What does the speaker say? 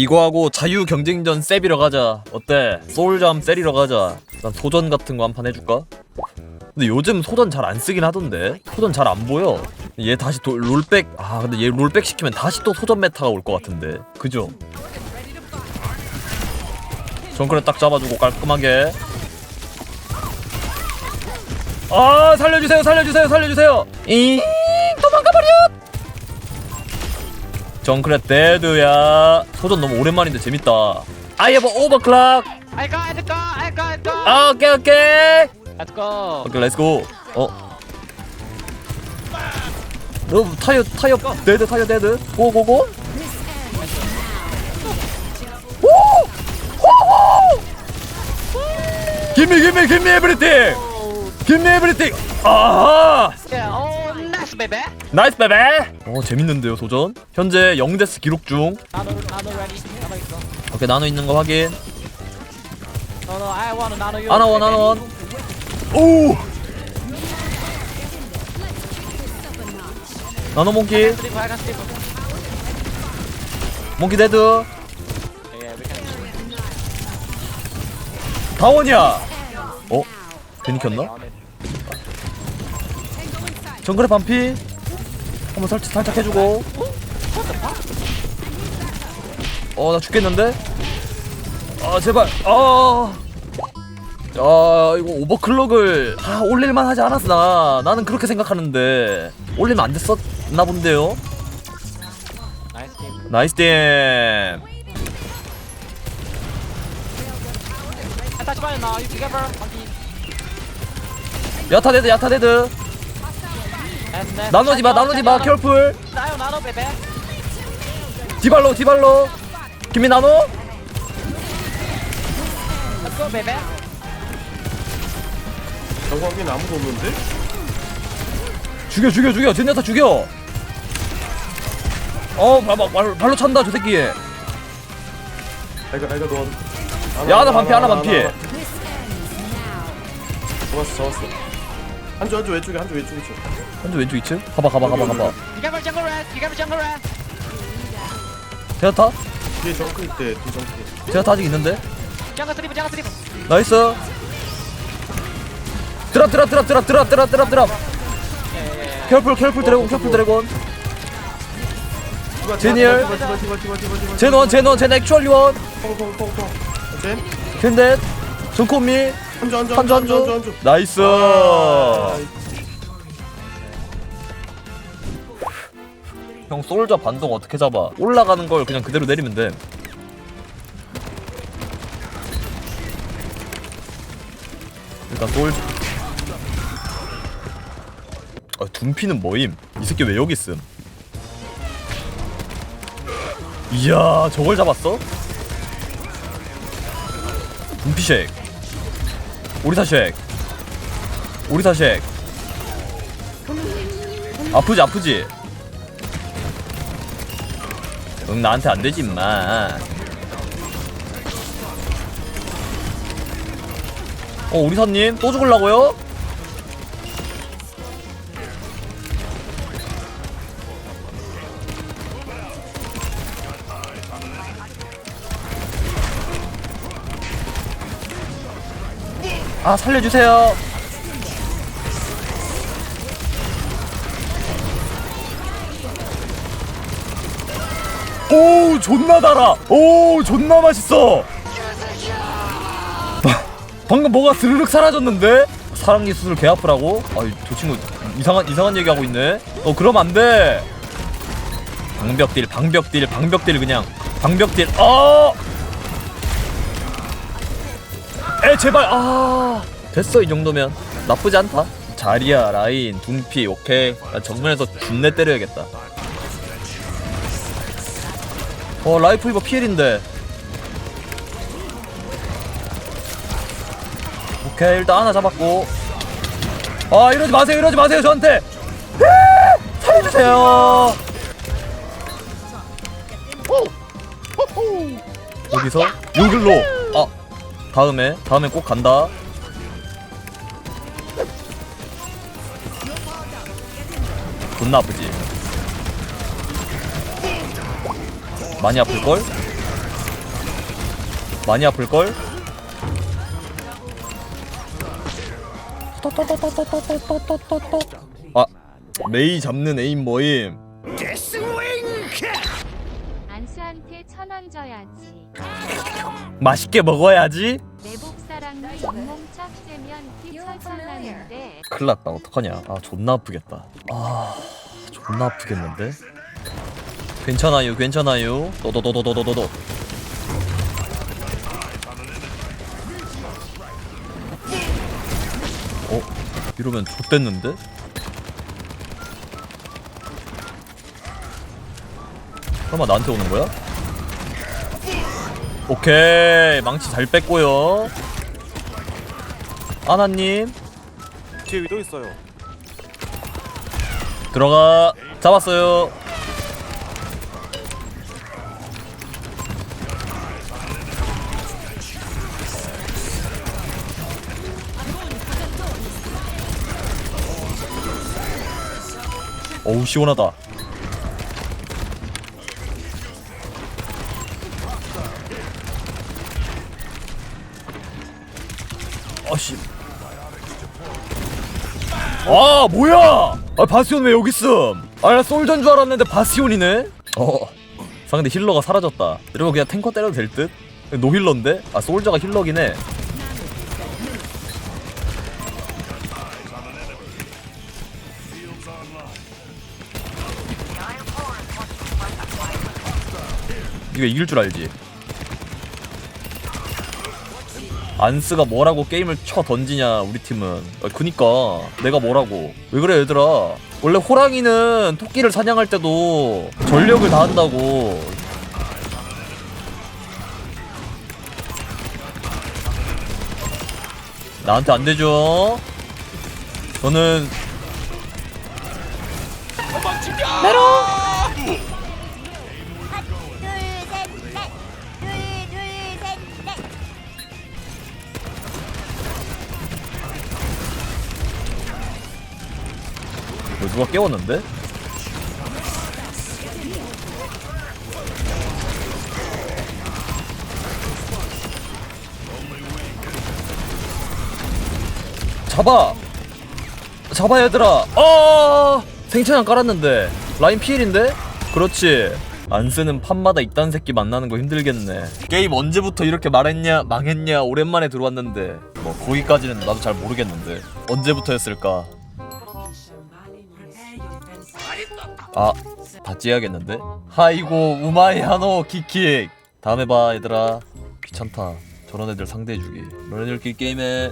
이거하고 자유 경쟁전 세비러 가자. 어때? 소울잠 세리러 가자. 난 소전 같은 거 한 판 해줄까? 근데 요즘 소전 잘 안 쓰긴 하던데. 소전 잘 안 보여. 얘 다시 도, 롤백. 아 근데 얘 롤백 시키면 다시 또 소전 메타가 올 것 같은데. 그죠? 정크레 딱 잡아주고 깔끔하게. 아 살려주세요 살려주세요 살려주세요. 이 도망가버려. 정크레 데드야. 소전 너무 오랜만인데 재밌다. I have overclock. I got it, go, I got it, go. 아, 오케이 오케이. Let's go. 오케이 렛츠고 어? 너 타이어 타이어 데드 타이어 데드 고고고 김미 김미 김미 에브리띵 김미 에브리띵 아하 Yeah, oh, nice, baby. 나이스 베베 어 재밌는데요 소전 현재 0데스 기록 중. 오케이 나노 있는 거 확인 No, no, I want a nano. you. 하나 원 하나 원 오 나노 몽키. 몽키 데드. 다원이야 어? 괜히 켰나? 정글의 반피 한번 살짝 살짝 해주고 어 나 죽겠는데 아 제발 아 아, 이거 오버클럭을 아, 올릴만 하지 않았나 나는 그렇게 생각하는데 올리면 안 됐었나 본데요. 나이스 댐 I touch button now. You together. Monkey. 야타 데드 야타 데드 And then. 나누지 마 나누지 마 큐얼풀 Nano, nano, baby. 디발로 디발로. 김미 나노 go, baby. 정확히는 아무도 없는데? 죽여 죽여 죽여. 젠야타 죽여. 어 발, 발, 발로 찬다 저 새끼. 아이가 아이가 너. 야, 하나 반피, 하나 반피. 좋았어 좋았어 한조 한조 왼쪽에 한조 왼쪽에 있어 한쪽 왼쪽 2층? 가봐 가봐 가봐 가봐. jungle rat. Together, jungle. 제나타? 뒤에 정크 있대 뒤에 정크. 제나타 아직 있는데? Jungle sleep, jungle sleep. 나이스. 드랍 드랍 드랍 드랍 드랍 드랍 드랍 드랍. 켈풀 켈풀 드래곤 켈풀 드래곤. 제니얼. 제노원 제노원 젠 액츄얼리 원. 펑펑펑펑 젠 젠댓. 정코미 한조 한조 한조 한조. 한조 나이스. 형 솔저 반동 어떻게 잡아? 올라가는 걸 그냥 그대로 내리면 돼. 일단 솔저 아, 둠피는 뭐임? 이 새끼 왜 여기 있음? 이야 저걸 잡았어? 둠피쉑 오리사쉑 오리사쉑 아프지 아프지? 응 나한테 안 되지 임마. 어 오리사님 또 죽을라고요? 아 살려주세요. 오 존나 달아. 오 존나 맛있어. 방금 뭐가 스르륵 사라졌는데? 사랑니 수술 개 아프라고? 아이 저 친구 이상한 이상한 얘기하고 있네. 어 그럼 안돼. 방벽딜 방벽딜 방벽딜 그냥. 방벽딜 어! 에 제발. 아. 됐어 이 정도면. 나쁘지 않다. 자리야 라인 둠피 오케이. 나 정면에서 준내 때려야겠다. 어 라이프 이거 피엘인데. 오케이 일단 하나 잡았고. 아 이러지 마세요 이러지 마세요 저한테. 에! 살려주세요. 여기서 아 다음에 다음에 꼭 간다. 존나 아프지? 많이 아플걸? 많이 아플걸? 아 메이 잡는 에임 안수 줘야지. 맛있게 먹어야지. 내복 사랑니 잇몸착 째면 피 철철나는데. 큰일 났다. 어떡하냐. 아 존나 아프겠다. 아 존나 아프겠는데? 괜찮아요 괜찮아요. 너너너너너너너 어? 이러면 좆됐는데? 설마 나한테 오는 거야? 오케이. 망치 잘 뺐고요. 아나님. 뒤에 위도 있어요. 들어가. 잡았어요. 어우 시원하다 아씨. 아 뭐야? 아 바스온 왜 여기 있음? 아나 솔전 줄 알았는데 바스온이네? 어. 상대 힐러가 사라졌다. 이러면 그냥 탱커 때려도 될 듯? 노힐러인데? 아 솔저가 힐러긴 해. 이거 이길 줄 알지 안스가 뭐라고 게임을 쳐 던지냐 우리 팀은. 아, 그니까. 내가 뭐라고. 왜 그래 얘들아? 원래 호랑이는 토끼를 사냥할 때도 전력을 다한다고. 나한테 안 되죠? 저는 뭐 누가 깨웠는데? 잡아! 잡아 얘들아! 아! 생체장 깔았는데 라인 피일인데? 그렇지 안 쓰는 판마다 이딴 새끼 만나는 거 힘들겠네 게임 언제부터 이렇게 말했냐 망했냐 오랜만에 들어왔는데 뭐 거기까지는 나도 잘 모르겠는데 언제부터였을까 아, 같이 해야겠는데? 하이고 우마이 하노 키킥 다음에 봐 얘들아. 귀찮다. 저런 애들 상대해주기. 너네들끼리 게임해